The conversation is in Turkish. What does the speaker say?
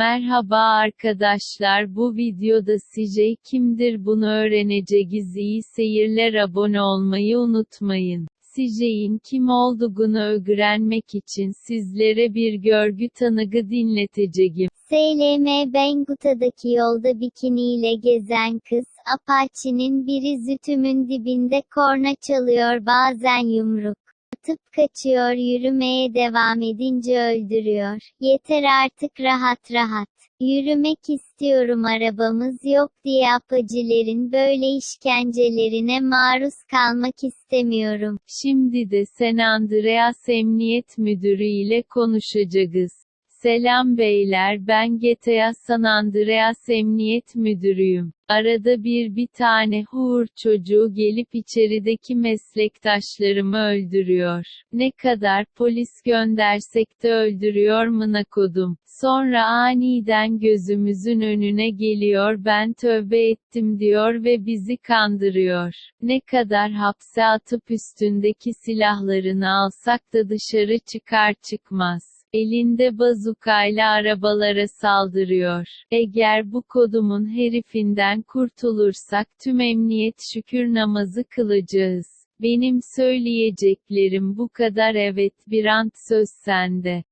Merhaba arkadaşlar bu videoda CJ kimdir bunu öğreneceğiz iyi seyirler abone olmayı unutmayın. CJ'in kim olduğunu öğrenmek için sizlere bir görgü tanıgı dinleteceğim. SLM Benguta'daki yolda bikiniyle gezen kız, Apache'nin biri zütümün dibinde korna çalıyor bazen yumruk. Atıp kaçıyor yürümeye devam edince öldürüyor. Yeter artık rahat rahat. Yürümek istiyorum arabamız yok diye apacilerin böyle işkencelerine maruz kalmak istemiyorum. Şimdi de San Andreas Emniyet Müdürü ile konuşacağız. Selam beyler ben GTA San Andreas Emniyet Müdürüyüm. Arada bir bir tane hur çocuğu gelip içerideki meslektaşlarımı öldürüyor. Ne kadar polis göndersek de öldürüyor mına kodum. Sonra aniden gözümüzün önüne geliyor ben tövbe ettim diyor ve bizi kandırıyor. Ne kadar hapse atıp üstündeki silahlarını alsak da dışarı çıkar çıkmaz. Elinde bazukayla arabalara saldırıyor. Eğer bu kodumun herifinden kurtulursak tüm emniyet şükür namazı kılacağız. Benim söyleyeceklerim bu kadar evet bir ant söz sende.